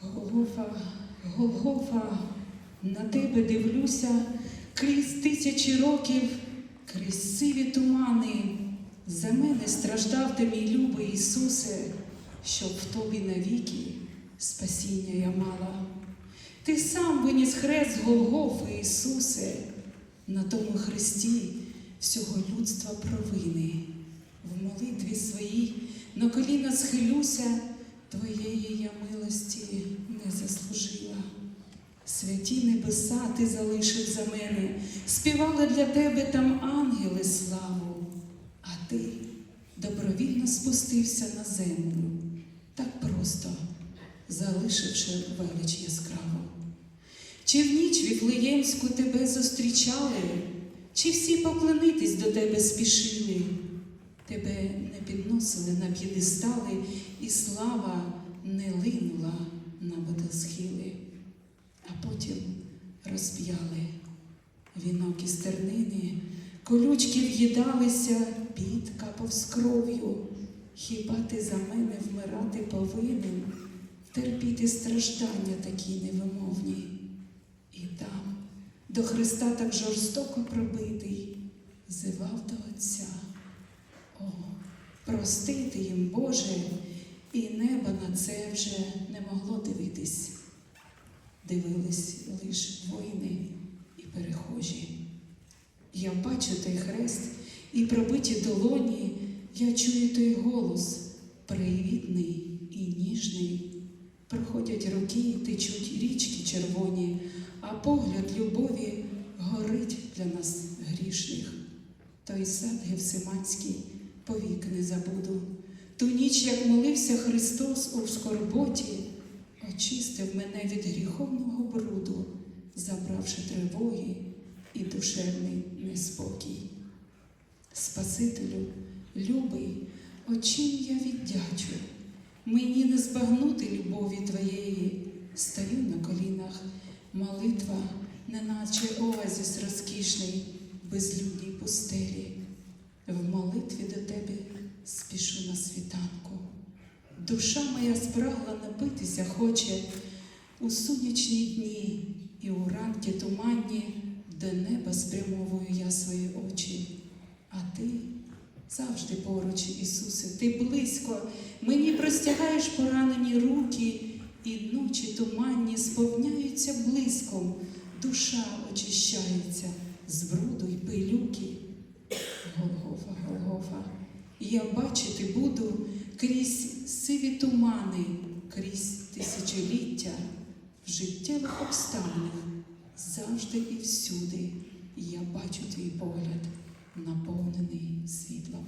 Голгофа, Голгофа, на тебе дивлюся крізь тисячі років, крізь сиві тумани. За мене страждав ти, мій любий Ісусе, щоб в тобі навіки спасіння я мала. Ти сам виніс хрест з Голгофи, Ісусе, на тому хресті всього людства провини. В молитві своїй на коліна схилюся, Твоєї я милості. Святі небеса ти залишив за мене, співали для тебе там ангели славу, а ти добровільно спустився на землю, так просто залишивши велич яскраву. Чи в ніч віфлеємську тебе зустрічали, чи всі поклонитись до тебе спішили? Тебе не підносили на п'єдестали, і слава не линула на водосхили, а потім розп'яли вінок із тернини, колючки в'їдалися, під капав з кров'ю. Хіба ти за мене вмирати повинен, терпіти страждання такі невимовні? І там, до Христа так жорстоко пробитий, зивав до Отця. О, простити їм, Боже, і небо на це вже не могло дивитись. Дивились лиш воїни і перехожі. Я бачу той хрест і пробиті долоні, я чую той голос, привітний і ніжний. Проходять роки, течуть річки червоні, а погляд любові горить для нас грішних. Той сад Гевсиманський повік не забуду. Ту ніч, як молився Христос у скорботі, очистив мене від гріховного бруду, забравши тривоги і душевний неспокій. Спасителю, любий, очим я віддячу, мені не збагнути любові твоєї, стаю на колінах, молитва, неначе оазіс розкішний, безлюдній пустелі. В молитві до тебе спішу на світанку. Душа моя спрагла напитися хоче у сонячні дні і у ранки туманні до неба спрямовую я свої очі. А ти завжди поруч, Ісусе, ти близько, мені простягаєш поранені руки, і ночі туманні сповняються блиском, душа очищається з бруду й пилюки. Голгофа, Голгофа, я бачити буду крізь сиві тумани, крізь тисячоліття в життєвих обставинах завжди і всюди. Я бачу твій погляд, наповнений світлом.